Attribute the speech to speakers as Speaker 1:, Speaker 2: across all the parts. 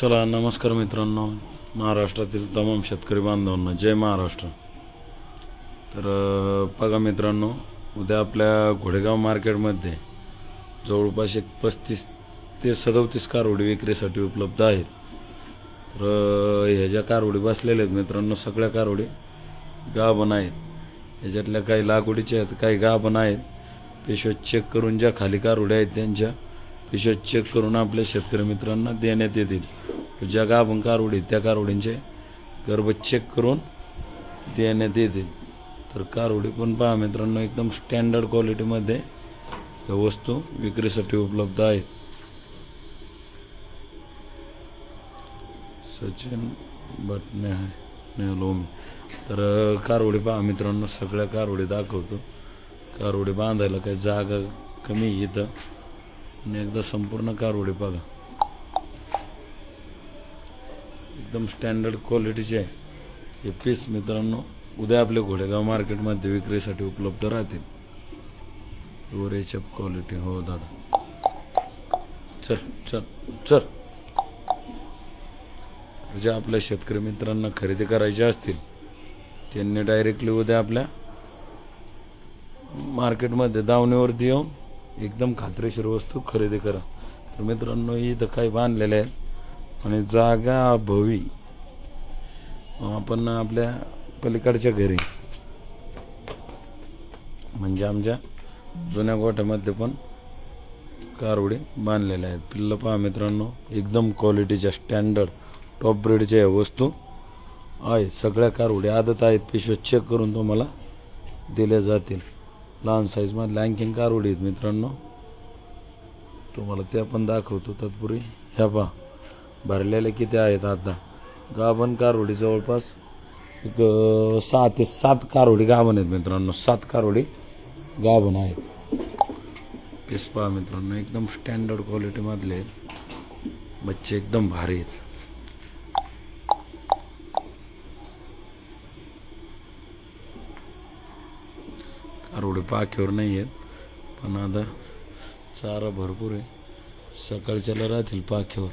Speaker 1: चला नमस्कार मित्रांनो. महाराष्ट्रातील तमाम शेतकरी बांधवांना जय महाराष्ट्र. तर बघा मित्रांनो उद्या आपल्या घोडेगाव मार्केटमध्ये जवळपास एक पस्तीस ते सदोतीस कारवडी विक्रीसाठी उपलब्ध आहेत. तर ह्या ज्या कारवडी बसलेल्या आहेत मित्रांनो सगळ्या कारवडी गाभण आहेत. ह्याच्यातल्या काही लागवडीच्या आहेत काही गाभण आहेत. पिशव्या चेक करून ज्या खाली कारवड्या आहेत त्यांच्या पिशव चेक करून आपल्या शेतकरी मित्रांना देण्यात येतील. ज्या गाभण कारवडी आहेत, त्या कारवडींचे गर्भ चेक करून देण्यात येते तर कारवडी पण पहा मित्रांनो एकदम स्टँडर्ड क्वालिटीमध्ये या वस्तू विक्रीसाठी उपलब्ध आहेत. सचिन बटणे नेलोमी तर अं, कारवडी पहा मित्रांनो सगळ्या कारवडी दाखवतो. कारवडी बांधायला काही जागा कमी इथं. आणि एकदा संपूर्ण कारोडी बघा. एकदम स्टँडर्ड क्वालिटीचे आहे. हे पीस मित्रांनो उद्या आपल्या घोडेगाव मार्केटमध्ये विक्रीसाठी उपलब्ध राहतील. वर एच एफ क्वालिटी हो दादा. चल चल चल. जे आपल्या शेतकरी मित्रांना खरेदी करायचे असतील त्यांनी डायरेक्टली उद्या आपल्या मार्केटमध्ये दावणीवरती येऊन एकदम खात्रीशीर वस्तू खरेदी करा. तर मित्रांनो इथं काही बांधलेले आहेत. आणि जागा भवी. आपण आपल्या पलीकडच्या घरी. म्हणजे आमच्या जुन्या गोठ्यामध्ये पण कारवडे बांधलेले आहेत. पिल्लं पहा मित्रांनो एकदम क्वालिटीच्या स्टँडर्ड टॉप ब्रेडच्या या वस्तू. आहे सगळ्या कारवडे आदत आहेत. पिशव्या चेक करून तुम्हाला दिल्या जातील. लहान साईजमधल्या आणखीन कारवडी आहेत मित्रांनो. तुम्हाला त्या पण दाखवतो तत्पूर्वी. ह्या पहा. भरलेले किती आहेत आता? गाभण कारोडी जवळपास एक सहा ते सात कारोडी गाभण आहेत मित्रांनो. सात कारोडी गाभण आहेत. पीस पहा मित्रांनो एकदम स्टँडर्ड क्वालिटीमधले आहेत. बच्चे एकदम भारी आहेत. कारोडी पाख्यावर नाही आहेत पण आता चारा भरपूर आहे. सकाळच्याला राहतील पाख्यावर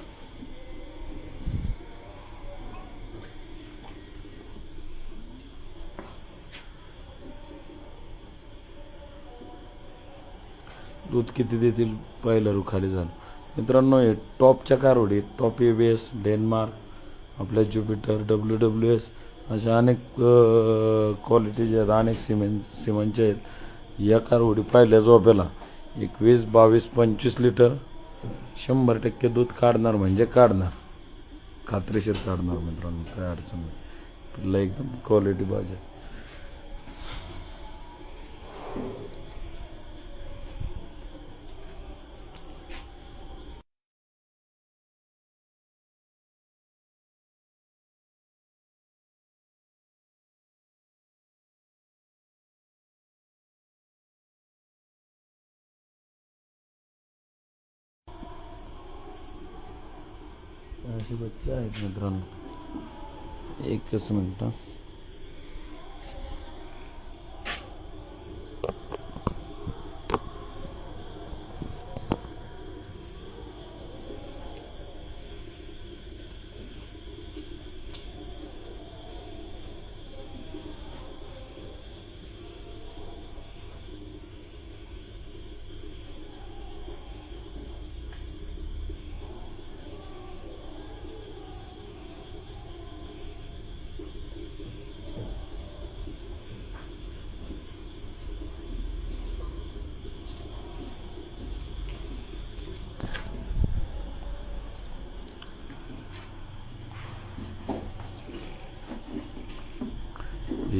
Speaker 1: दूध किती देतील? पहिलं रुखाली खाली मित्रांनो हे टॉपच्या कारवडी top A B S Denmark आपल्या ज्युपिटर डब्ल्यू डब्ल्यू एस अशा अनेक क्वालिटीचे आहेत अनेक सिमेंट सिमेंटचे आहेत. या कारवडी पाहिल्या झोप्याला एकवीस बावीस पंचवीस लिटर शंभर टक्के दूध काढणार म्हणजे काढणार. खात्रीशीर काढणार मित्रांनो काय अडचण नाही. तुला एकदम क्वालिटी पाहिजे असे बच्चे आहेत मित्रांनो. एकच मिनटं.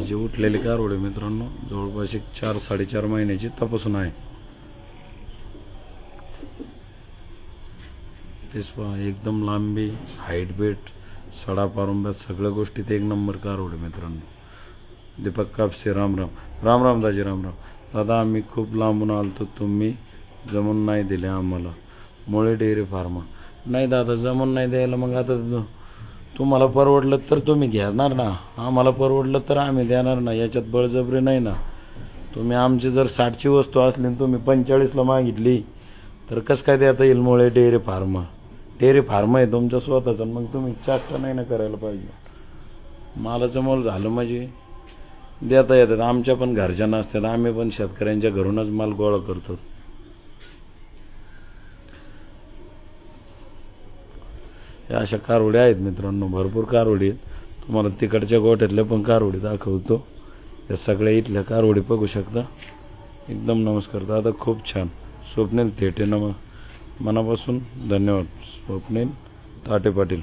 Speaker 1: जी उठलेली कारवड आहे मित्रांनो जवळपास एक चार साडेचार महिन्याची तपासून आहे. तेच पहा एकदम लांबी हाईट बेट सडा पारुंब्यात सगळ्या गोष्टीत एक नंबर कारवड रोडे मित्रांनो. दीपक कापसे राम राम. राम राम दाजी राम राम. दादा आम्ही खूप लांबून आलतो तुम्ही जमून नाही दिले आम्हाला. मुळे डेअरी फार्मा नाही दादा जमून नाही द्यायला मग आता तुम्हाला परवडलं तर तुम्ही घेणार ना. आम्हाला परवडलं तर आम्ही देणार ना. याच्यात बळजबरी नाही ना. तुम्ही आमची जर साठची वस्तू असली आणि तुम्ही पंचेचाळीसला मागितली तर कसं काय देता येईल मुळे? Dairy form. डेअरी फार्म आहे तुमच्या स्वतःचं मग तुम्ही चाष्टा नाही ना करायला पाहिजे. मालाचं मोल झालं म्हणजे देता येतात. आमच्या पण घरच्या नसतात आम्ही पण शेतकऱ्यांच्या घरूनच माल गोळा करतो. या अशा कारवड्या आहेत मित्रांनो भरपूर कारवडी आहेत. तुम्हाला तिकडच्या गोठ्यातल्या पण कारवडी दाखवतो. या सगळ्या इथल्या कारवडी बघू शकता. एकदम नमस्कार. दादा खूप छान. स्वप्नील थेटे नम मनापासून धन्यवाद. स्वप्नील ताटे पाटील.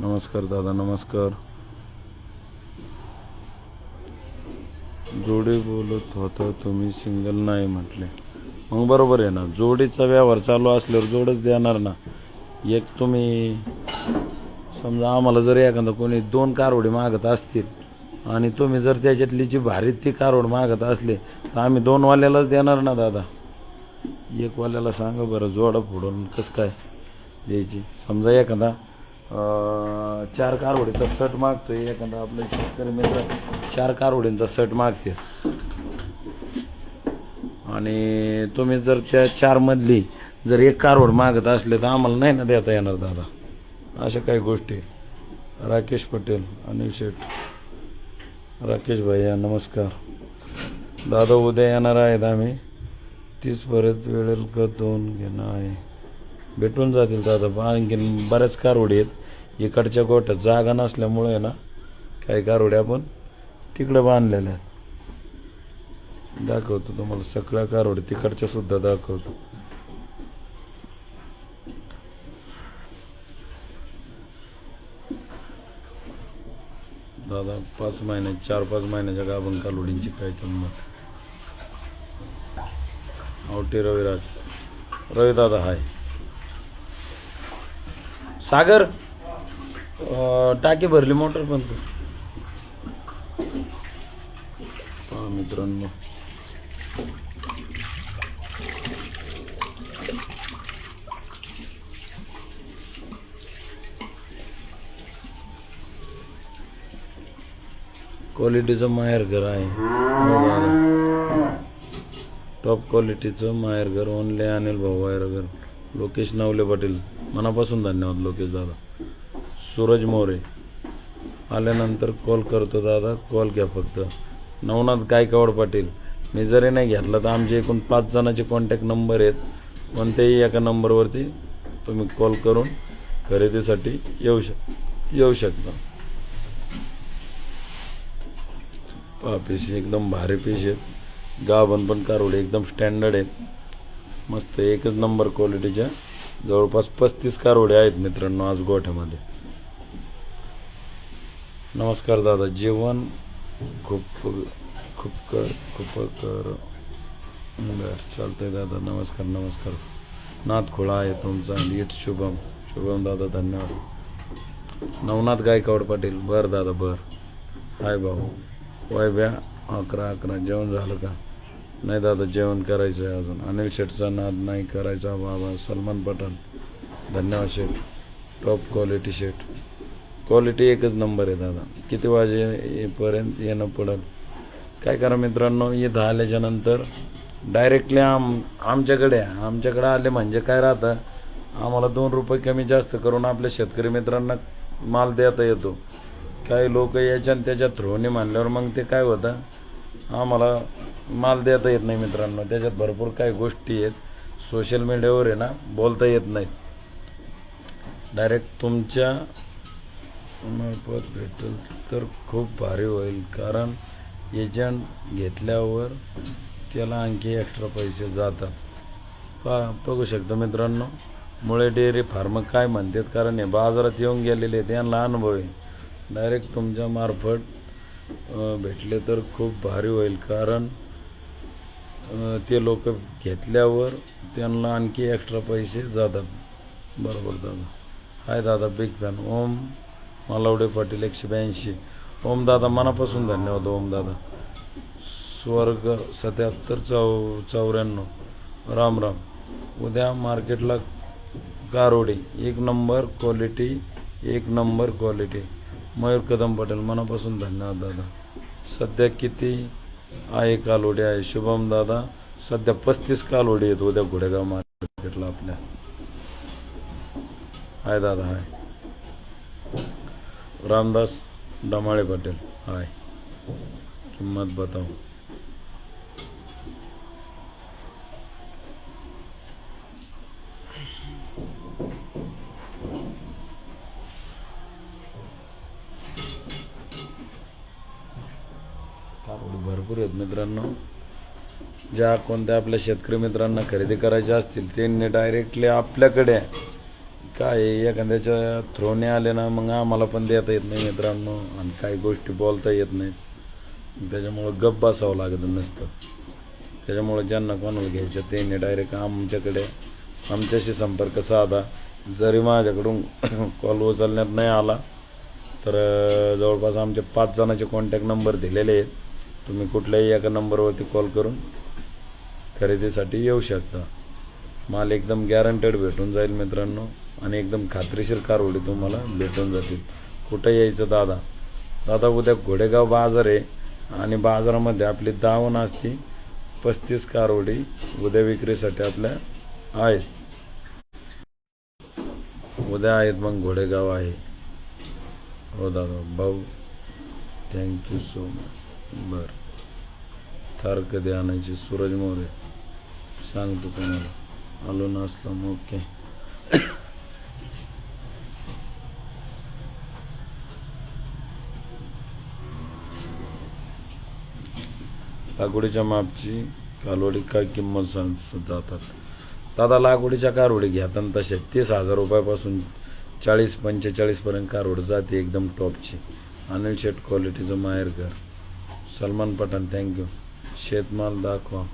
Speaker 1: नमस्कार दादा नमस्कार. जोडी बोलत होता तुम्ही सिंगल नाही म्हटले. मग बरोबर आहे ना जोडीचा व्यवहार चालू असल्यावर जोडच देणार ना. एक तुम्ही समजा आम्हाला जर एखादा कोणी दोन कारवडी मागत असतील आणि तुम्ही जर त्याच्यातली जी भारी ती कारवड मागत असले तर आम्ही दोन वाल्यालाच देणार ना दादा. एकवाल्याला सांगा बरं जोडा फोडून कसं काय द्यायची? समजा एखादा चार कारवडीचा सट मागतोय. एखादा आपला शेतकरी मित्र चार कारवडींचा सट मागते आणि तुम्ही जर त्या चारमधली जर एक कारवड मागत असले तर आम्हाला नाही ना देता येणार दादा. अशा काही गोष्टी. राकेश पटेल अनिल शेठ. राकेश भैया नमस्कार. दादा उद्या येणार आहेत आम्ही. तीस परत वेळेल का दोन घेणं आहे. भेटून जातील दादा आणखीन बऱ्याच कारवडी आहेत. इकडच्या गोठ्यात जागा नसल्यामुळे ना काही कारवडी पण तिकडं बांधलेल्या आहेत. दाखवतो तुम्हाला सगळ्या कारवडी तिकडच्या सुद्धा दाखवतो. दादा पाच महिन्या चार पाच महिन्याच्या गाभण कालोडींची काय किंमत? आवटे रविराज. रवी दादा हाय. सागर! टाकी भरली मोटर पण तू. पहा मित्रांनो. क्वालिटीचं माहेरघर आहे. टॉप क्वालिटीचं माहेरघर ओनले अनिल भाऊ वायरघर लोकेश नवले पाटील. मनापासून धन्यवाद लोकेश दादा. सूरज मोरे. आल्यानंतर कॉल करतो दादा कॉल घ्या फक्त. नवनाथ गायकवाड पाटील मी जरी नाही घेतला तर आमचे एकूण पाच जणांचे कॉन्टॅक्ट नंबर आहेत. कोणत्याही एका नंबरवरती तुम्ही कॉल करून खरेदीसाठी येऊ शक येऊ शकता. पहा पीस एकदम भारी पीस आहेत. गाभण पण कारवडे एकदम स्टँडर्ड आहेत. मस्त एकच नंबर क्वालिटीच्या जवळपास पस्तीस कारवडे आहेत मित्रांनो आज गोठ्यामध्ये. नमस्कार दादा जेवण खूप खूप कर खूप कर. बर चालतंय दादा नमस्कार नमस्कार. नाथ खोळा आहे तुमचा नीट शुभम शुभम दादा धन्यवाद. नवनाथ गायकवाड पाटील बर दादा बर. हाय भाऊ. वैभ्या अकरा अकरा जेवण झालं का? नाही दादा जेवण करायचं आहे अजून. अनिल शेठचा नाद नाही करायचा बाबा सलमान पठाण. धन्यवाद शेठ. टॉप क्वालिटी शेठ. क्वालिटी एकच नंबर आहे दादा. किती वाजेपर्यंत येणं पडेल? काय करा मित्रांनो इथं आल्याच्यानंतर डायरेक्टली आम आमच्याकडे आमच्याकडे आले म्हणजे काय राहतं? आम्हाला दोन रुपये कमी जास्त करून आपल्या शेतकरी मित्रांना माल देता येतो. काही लोक याच्या त्याच्या थ्रोने मानल्यावर मग ते काय होतं? आम्हाला माल देता येत नाही मित्रांनो. त्याच्यात भरपूर काही गोष्टी आहेत. सोशल मीडियावर आहे ना बोलता येत नाहीत डायरेक्ट तुमच्या मार्फत भेटल तर खूप भारी होईल. कारण एजंट घेतल्यावर त्याला आणखी एक्स्ट्रा पैसे जातात. पा बघू शकता मित्रांनो मुळे डेअरी फार्म काय म्हणतात? कारण हे बाजारात येऊन गेलेले आहेत यांना अनुभव आहे. डायरेक्ट तुमच्या मार्फत भेटले तर खूप भारी होईल. कारण ते लोक घेतल्यावर त्यांना आणखी एक्स्ट्रा पैसे जातात. बरोबर दादा. हाय दादा बिग फॅन ओम. मालवडे पाटील एकशे ब्याऐंशी. ओमदादा मनापासून धन्यवाद ओम दादा स्वर्ग सत्याहत्तर चौ चौऱ्याण्णव. राम राम. उद्या मार्केटला गारोडे. एक नंबर क्वालिटी एक नंबर क्वालिटी. मयूर कदम पटेल मनापासून धन्यवाद दादा. सध्या किती आहे कालोडी? आहे शुभम दादा. सध्या पस्तीस कालोडी आहेत उद्या घोडेगाव मार्केटला आपल्या. आहे दादा आहे रामदास डमाळे पटेल. हाय. किंमत बताओ. भरपूर आहेत मित्रांनो. ज्या कोणत्या आपल्या शेतकरी मित्रांना खरेदी करायच्या असतील त्यांनी डायरेक्टली आपल्याकडे काय एखाद्याच्या थ्रोने आले ना मग आम्हाला पण देता येत नाही मित्रांनो. आणि काही गोष्टी बोलता येत नाहीत. त्याच्यामुळं गप बसावं लागत नसतं. त्याच्यामुळं ज्यांना कोणाला घ्यायचं त्यांनी डायरेक्ट आमच्याकडे आमच्याशी संपर्क साधा. जरी माझ्याकडून कॉल उचलण्यात नाही आला तर जवळपास आमचे पाच जणांचे कॉन्टॅक्ट नंबर दिलेले आहेत. तुम्ही कुठल्याही एका नंबरवरती कॉल करून खरेदीसाठी येऊ शकता. माल एकदम गॅरंटेड भेटून जाईल मित्रांनो. आणि एकदम खात्रीशीर कारवडी तुम्हाला भेटून जातील. कुठं यायचं दादा? दादा उद्या घोडेगाव बाजार आहे. आणि बाजारामध्ये आपली दावण असती. पस्तीस कारवडी उद्या विक्रीसाठी आपल्या आहेत. उद्या आहेत मग घोडेगाव आहे. हो दादा भाऊ थँक्यू सो मच बरं. थार कधी आणायची. सूरज मोरे सांगतो तुम्हाला. आलो नसला मग ओके लागवडीच्या मापची कालवडी काय किंमत सांग जातात? दादा लागवडीच्या कारवडी घेताना तसे तीस हजार रुपयापासून चाळीस पंचेचाळीसपर्यंत कारवड जाते एकदम टॉपची. अनिल शेट क्वालिटीचं माहेर घर. सलमान पठाण थँक्यू शेतमाल दाखवा.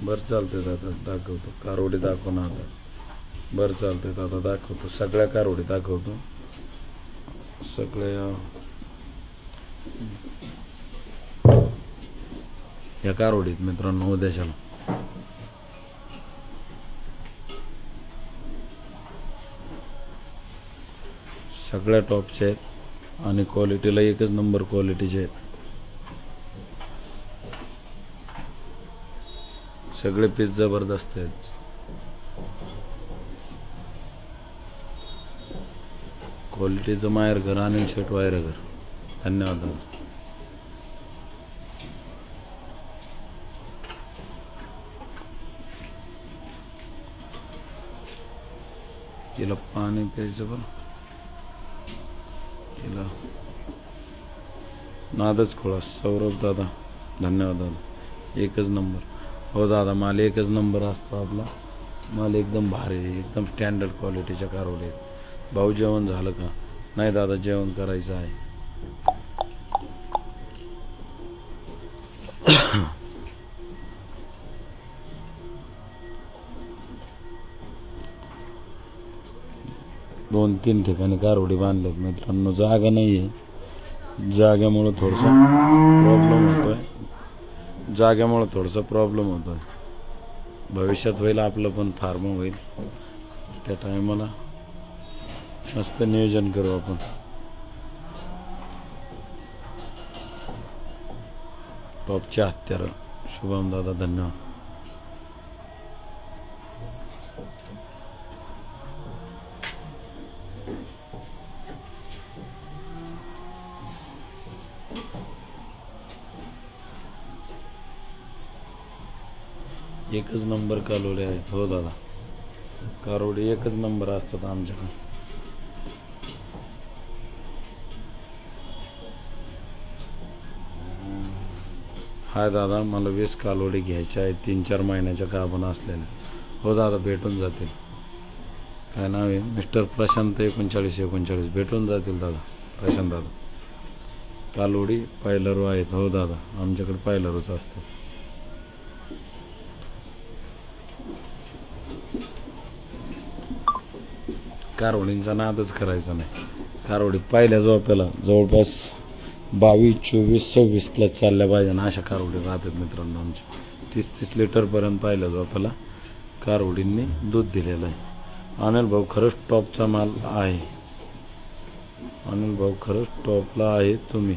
Speaker 1: बरं चालते दादा दाखवतो. कारवडी दाखव ना आता. बरं चालते दादा दाखवतो. सगळ्या कारवडी दाखवतो. सगळ्या. या कारवडीत मित्रांनो उद्याच्याला. सगळ्या टॉपचे आहेत आणि क्वालिटीला एकच नंबर क्वालिटीचे आहेत. सगळे पीस जबरदस्त आहेत. क्वालिटीचं माहेर घर अनिल शेट वायर घर. धन्यवाद तिला पाणी प्यायचं बरं. तिला नादच खोळा. सौरभ दादा धन्यवाद दादा. एकच नंबर हो दादा माल एकच नंबर असतो आपला. माल एकदम भारी आहे, एकदम स्टँडर्ड क्वालिटीच्या कारवले आहेत. भाऊ जेवण झालं का? नाही दादा जेवण करायचं आहे. दोन तीन ठिकाणी कारवडी बांधल्यात मित्रांनो. जागा नाही आहे जाग्यामुळं थोडंसं प्रॉब्लेम होतोय. जाग्यामुळं थोडंसं प्रॉब्लेम होतो भविष्यात होईल आपलं पण फार्म होईल. त्या टायमाला मस्त नियोजन करू आपण. टॉपच्या हत्यार. शुभम दादा धन्यवाद. एकच नंबर कालोडी आहेत. हो दादा. कारोडे एकच नंबर असतात आमच्याकडे. हाय दादा मला वीस कालोडी घ्यायचे आहेत. तीन चार महिन्याच्या काबण असलेल्या हो दादा भेटून जातील. काय नाव आहे? मिस्टर प्रशांत एकोणचाळीस एकोणचाळीस. भेटून जातील दादा. प्रशांत दादा. कालोडी पायलरू आहेत. हो दादा आमच्याकडे पायलरूच असतात. कारवडींचा नादच करायचा नाही. कारवडी पाहिल्या जो आपल्याला जवळपास बावीस चोवीस सव्वीस प्लस चालल्या पाहिजे ना अशा कारवडी राहतात मित्रांनो आमच्या. तीस तीस लिटरपर्यंत पाहिल्या जो कारवडींनी दूध दिलेलं आहे. अनिल भाऊ खरंच टॉपचा माल आहे. अनिल भाऊ खरंच टॉपला आहे तुम्ही.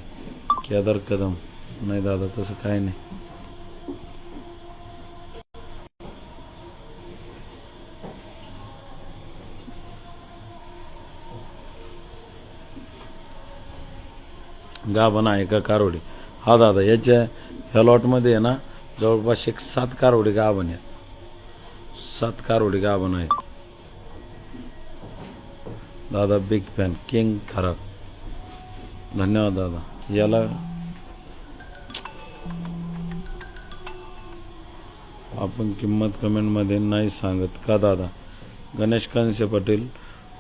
Speaker 1: केदार कदम. नाही दादा तसं काय नाही. गाभण आहे का कारोडी? हा दादा याच्या ह्या लॉटमध्ये आहे ना जवळपास एक सात कारोडी गाभण आहेत. सात कारोडी गाभण आहेत. दादा बिग फॅन किंग खराब धन्यवाद दादा. याला आपण किंमत कमेंटमध्ये नाही सांगत. का दादा? गणेश कंसे पाटील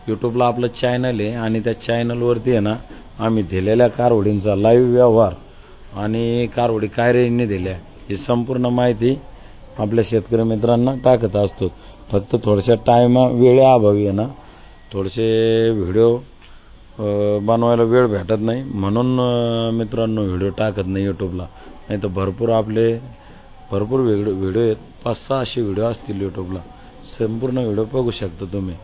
Speaker 1: यूट्यूबला आपलं चॅनल आहे आणि त्या चॅनलवरती आहे ना आम्ही दिलेल्या कारवडींचा लाईव्ह व्यवहार आणि कारवडी काय रेंजने दिल्या. ही संपूर्ण माहिती आपल्या शेतकरी मित्रांना टाकत असतो. फक्त थोड्याशा टायमा वेळेअभावी आहे ना. थोडेसे व्हिडिओ बनवायला वेळ भेटत नाही. म्हणून मित्रांनो व्हिडिओ टाकत नाही यूट्यूबला नाही तर भरपूर आपले भरपूर व्हिडिओ व्हिडिओ आहेत. पाच सहा असे व्हिडिओ असतील यूट्यूबला संपूर्ण व्हिडिओ बघू शकता तुम्ही.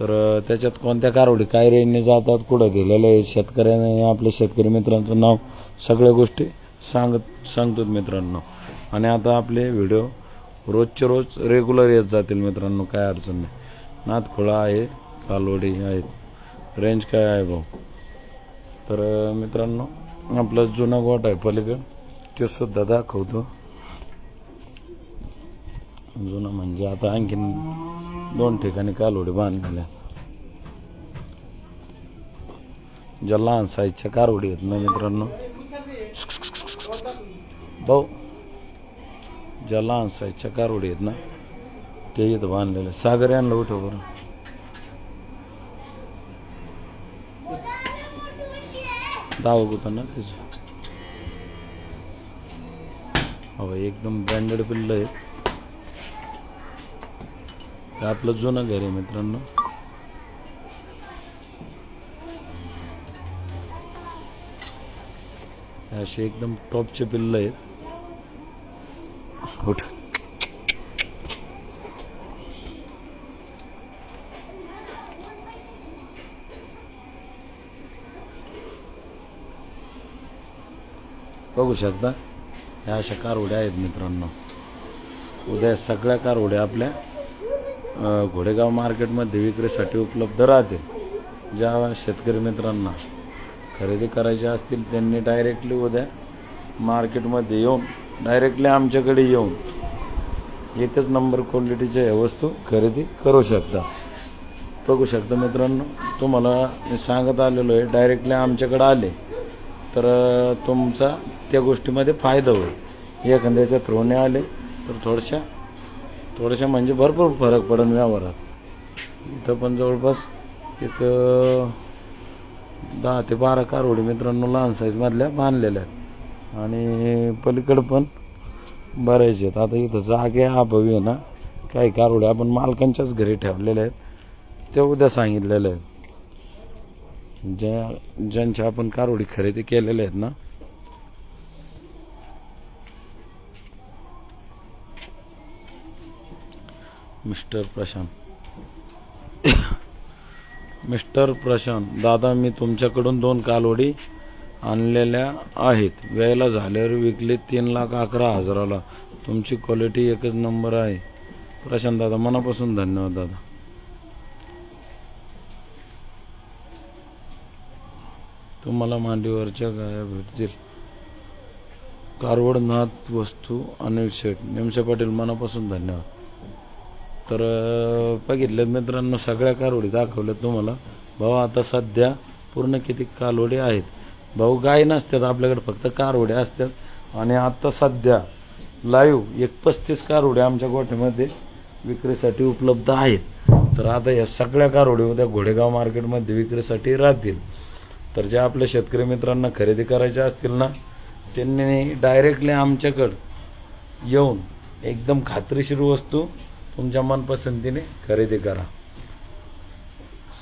Speaker 1: तर त्याच्यात कोणत्या कारवडी काय रेंजने जातात कुठं गेलेलं आहे शेतकऱ्याने आपल्या शेतकरी मित्रांचं नाव सगळ्या गोष्टी सांगत सांगतो मित्रांनो. आणि आता आपले व्हिडिओ रोजचे रोज रेग्युलर येत जातील मित्रांनो काय अडचण नाही. नाथखोळा आहे कालवडी आहेत. रेंज काय आहे भाऊ? तर मित्रांनो आपला जुना गोट आहे पलीकडं. तो सुद्धा दाखवतो. जुनं म्हणजे आता आणखीन दोन ठिकाणी कालवडी बांधलेल्या ज्या लहान साईजच्या कारवडी आहेत ना मित्रांनो. भाऊ ज्या लहान साईजच्या कारवडी आहेत ना ते इथं बांधलेले सागर आणलं उठव बरं. दावा होता ना त्याचं हो एकदम ब्रँडेड पिल्लं आहेत. हे आपलं जुनं घर आहे मित्रांनो. हे असे एकदम टॉपचे पिल्लं आहेत. उठ. बघू शकता ह्या अशा कार उड्या आहेत मित्रांनो. उद्या सगळ्या कार उड्या आपल्या घोडेगाव मार्केटमध्ये विक्रीसाठी उपलब्ध राहते. ज्या शेतकरी मित्रांना खरेदी करायचे असतील त्यांनी डायरेक्टली उद्या मार्केटमध्ये येऊन डायरेक्टली आमच्याकडे येऊन एकच नंबर क्वालिटीच्या या वस्तू खरेदी करू शकता. बघू शकता मित्रांनो तुम्हाला मी सांगत आलेलो आहे डायरेक्टली आमच्याकडे आले तर तुमचा त्या गोष्टीमध्ये फायदा होईल. एखाद्याच्या थ्रोने आले तर थोडशा थोड्याशा म्हणजे भरपूर फरक पडेल व्यवहारात. इथं पण जवळपास एक दहा ते बारा कारोडी मित्रांनो लहान साईजमधल्या बांधलेल्या आहेत. आणि पलीकडं पण बऱ्याच आहेत. आता इथं जागे अभावी आहे ना काही कारवड्या आपण मालकांच्याच घरी ठेवलेल्या आहेत. ते उद्या सांगितलेल्या आहेत. ज्या ज्यांच्या आपण कारोडी खरेदी केलेल्या आहेत ना मिस्टर प्रशांत. मिस्टर प्रशांत दादा मी तुमच्याकडून दोन कालवडी आणलेल्या आहेत. वेळेला झाल्यावर विकले तीन लाख अकरा हजाराला. तुमची क्वालिटी एकच नंबर आहे. प्रशांत दादा मनापासून धन्यवाद दादा. तुम्हाला मांडीवरच्या गाया भेटतील. कारवडनाथ वस्तू अनिल शेठ निमशे पाटील मनापासून धन्यवाद. तर बघितलं मित्रांनो सगळ्या कालोडी दाखवल्या तुम्हाला. भाऊ आता सध्या पूर्ण किती कालोडी आहेत? भाऊ गाय नसतात आपल्याकडे फक्त कारवड्या असतात. आणि आता सध्या लाईव्ह एक पस्तीस कारवड्या आमच्या गोठ्यामध्ये विक्रीसाठी उपलब्ध आहेत. तर आता या सगळ्या कारवडी उद्या घोडेगाव मार्केटमध्ये विक्रीसाठी राहतील. तर ज्या आपल्या शेतकरी मित्रांना खरेदी करायच्या असतील ना त्यांनी डायरेक्टली आमच्याकडं येऊन एकदम खात्रीशीर वस्तू तुमच्या मनपसंतीने खरेदी करा.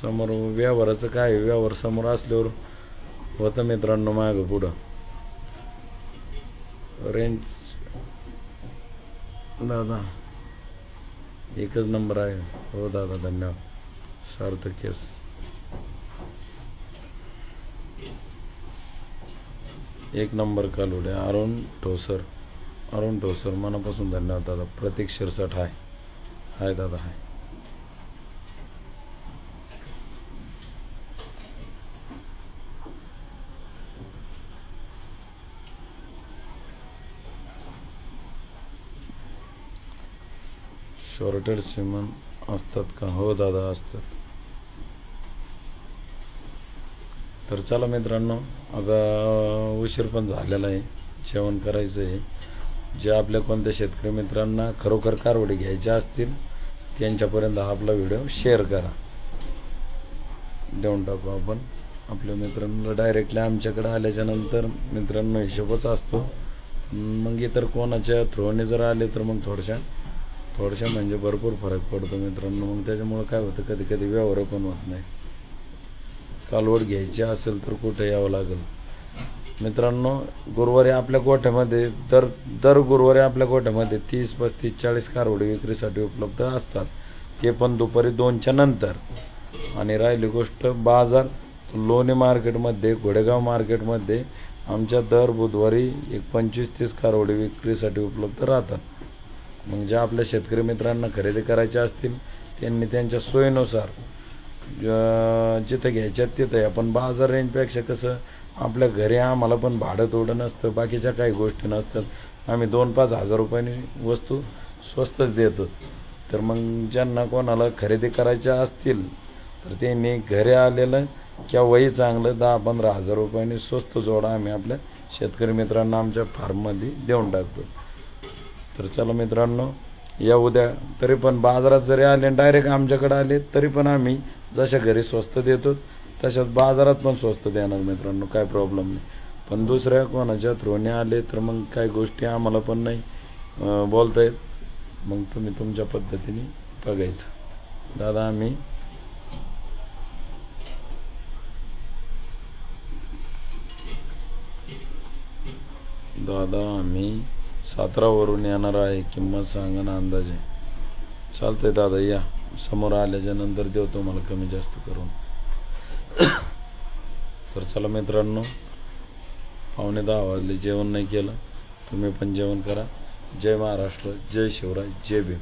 Speaker 1: समोर व्यवहाराचं काय व्यवहार समोर असल्यावर होतं मित्रांनो मागं पुढं. रेंज दादा एकच नंबर आहे. हो दादा धन्यवाद. सार्थक केस. एक नंबर कालवडे अरुण ठोसर. अरुण ठोसर मनापासून धन्यवाद दादा. प्रतीक शिरसाठ आहे हाय दादा हाय शॉर्टेड सिमन असतात का हो दादा असतात तर चला मित्रांनो आता उशीर पण झालेला आहे. जेवण करायचं आहे जे आपल्या कोणत्या शेतकरी मित्रांना खरोखर कारवडी घ्यायच्या असतील त्यांच्यापर्यंत हा आपला व्हिडिओ शेअर करा. देऊन टाकू आपण. आपल्या मित्रांना डायरेक्टली आमच्याकडे आल्याच्यानंतर मित्रांनो हिशोबच असतो. मग इतर कोणाच्या थ्रोने जर आले तर मग थोडशा थोडशा म्हणजे भरपूर फरक पडतो मित्रांनो. मग त्याच्यामुळं काय होतं कधी कधी व्यवहार पण होत नाही. कालवड घ्यायची असेल तर कुठे यावं लागेल? मित्रांनो गुरुवारी आपल्या गोठ्यामध्ये दर दर गुरुवारी आपल्या गोठ्यामध्ये तीस पस्तीस चाळीस कारवडी विक्रीसाठी उपलब्ध असतात. ते पण दुपारी दोनच्या नंतर. आणि राहिली गोष्ट बाजार लोणी मार्केटमध्ये घोडेगाव मार्केटमध्ये आमच्या दर बुधवारी एक पंचवीस तीस कारवडी विक्रीसाठी उपलब्ध राहतात. मग ज्या आपल्या शेतकरी मित्रांना खरेदी करायच्या असतील त्यांनी त्यांच्या सोयीनुसार जिथं घ्यायच्यात तिथं आपण पण बाजार रेंजपेक्षा कसं आपल्या घरी आम्हाला पण भाडं तोडं नसतं बाकीच्या काही गोष्टी नसतात. आम्ही दोन पाच हजार रुपयांनी वस्तू स्वस्तच देतो. तर मग ज्यांना कोणाला खरेदी करायच्या असतील तर त्यांनी घरी आलेलं केव्हाही चांगलं दहा पंधरा हजार रुपयांनी स्वस्त जोडा आम्ही आपल्या शेतकरी मित्रांना आमच्या फार्ममध्ये देऊन टाकतो. तर चला मित्रांनो या उद्या तरी पण बाजारात जरी आले डायरेक्ट आमच्याकडे आले तरी पण आम्ही जशा घरी स्वस्त देतो तशाच बाजारात पण स्वस्त देणार मित्रांनो काय प्रॉब्लेम नाही. पण दुसऱ्या कोणाच्या थ्रोने आले तर मग काही गोष्टी आम्हाला पण नाही बोलता येत. मग तुम्ही तुमच्या पद्धतीने बघायचं. दादा आम्ही दादा आम्ही सातारावरून येणार आहे किंमत सांगा ना अंदाजे. चालतंय दादा या. समोर आल्याच्यानंतर देऊ तुम्हाला कमी जास्त करून. तर चला मित्रांनो पावणे दहा वाजले जेवण नाही केलं तुम्ही पण जेवण करा. जय महाराष्ट्र जय शिवराय जय भीम.